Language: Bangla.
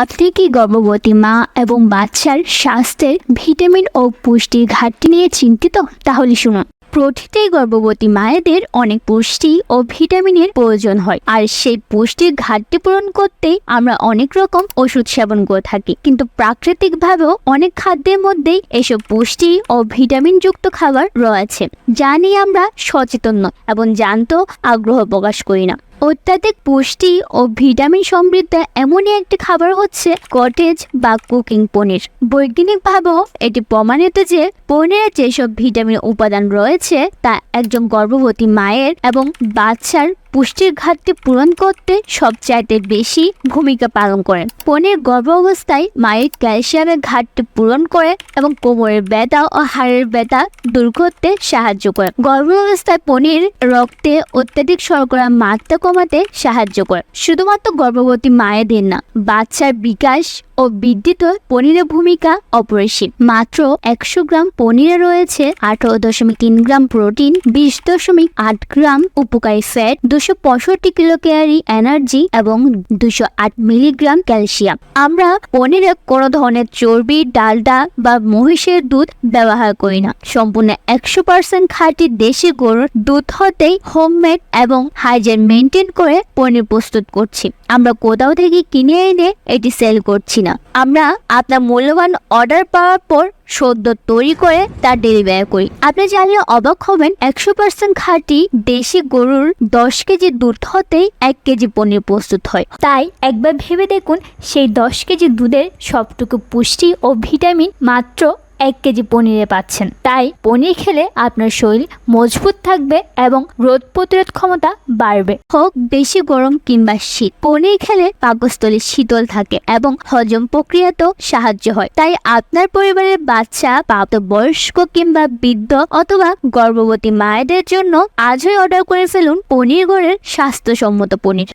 আপনি কি গর্ভবতী মা এবং বাচ্চার স্বাস্থ্যের ভিটামিন ও পুষ্টির ঘাটতি নিয়ে চিন্তিত, তাহলে শুনুন। প্রতিটি গর্ভবতী মায়েদের অনেক পুষ্টি ও ভিটামিনের প্রয়োজন হয়। আর সেই পুষ্টির ঘাটতি পূরণ করতে আমরা অনেক রকম ওষুধ সেবন করে থাকি। কিন্তু প্রাকৃতিকভাবেও অনেক খাদ্যের মধ্যেই এসব পুষ্টি ও ভিটামিন যুক্ত খাবার রয়েছে। যা নিয়ে আমরা সচেতন নয় এবং জানতেও আগ্রহ প্রকাশ করি না। অত্যাধিক পুষ্টি ও ভিটামিন সমৃদ্ধ এমনই একটি খাবার হচ্ছে কটেজ বা কুকিং পনির। বৈজ্ঞানিকভাবেও এটি প্রমাণিত যে পনিরের যেসব ভিটামিন উপাদান রয়েছে তা একজন গর্ভবতী মায়ের এবং বাচ্চার পুষ্টির ঘাটতি পূরণ করতে সবচাইতে বেশি ভূমিকা পালন করে। পনির গর্ভ অবস্থায় মায়ের ক্যালসিয়ামের ঘাটতি পূরণ করে এবং কোমরের ব্যথা ও হাড়ের ব্যথা দূর করতে সাহায্য করে। গর্ভ অবস্থায় পনির, রক্তে অত্যাধিক শর্করা মাত্রা কমাতে সাহায্য করে। শুধুমাত্র গর্ভবতী মায়েদের না, বাচ্চার বিকাশ ও বৃদ্ধিতে পনিরের ভূমিকা অপরিসীম। মাত্র একশো গ্রাম পনিরে রয়েছে আঠারো দশমিক তিন গ্রাম প্রোটিন, বিশ দশমিক আট গ্রাম উপকারী ফ্যাট দুশো পঁয়ষট্টি কিলো ক্যারি এনার্জি এবং দুশো আট মিলিগ্রাম ক্যালসিয়াম। আমরা পনিরে কোনো ধরনের চর্বি, ডালডা বা মহিষের দুধ ব্যবহার করি না। সম্পূর্ণ একশো পার্সেন্ট খাঁটি দেশি গরুর দুধ হতেই হোমমেড এবং হাইজেন মেনটেন করে পনির প্রস্তুত করছি। আমরা কোথাও থেকে কিনে এনে এটি সেল করছি না। আমরা আপনার মূল্যবান অর্ডার পাওয়ার পর সদ্য তৈরি করে তার ডেলিভারি করি। আপনি জানলে অবাক হবেন, একশো পার্সেন্ট খাঁটি দেশি গরুর দশ কেজি দুধ হতেই এক কেজি পনির প্রস্তুত হয়। তাই একবার ভেবে দেখুন, সেই দশ কেজি দুধের সবটুকু পুষ্টি ও ভিটামিন মাত্র এক কেজি পনিরে পাচ্ছেন। তাই পনির খেলে আপনার শরীর মজবুত থাকবে এবং রোদ প্রতিরোধ ক্ষমতা বাড়বে। হোক বেশি গরম কিংবা শীত, পনির খেলে পাকস্থলী শীতল থাকে এবং হজম প্রক্রিয়াতেও সাহায্য হয়। তাই আপনার পরিবারের বাচ্চা প্রাপ্ত বয়স্ক কিংবা বৃদ্ধ অথবা গর্ভবতী মায়েদের জন্য আজই অর্ডার করে ফেলুন পনির গড়ের স্বাস্থ্যসম্মত পনির।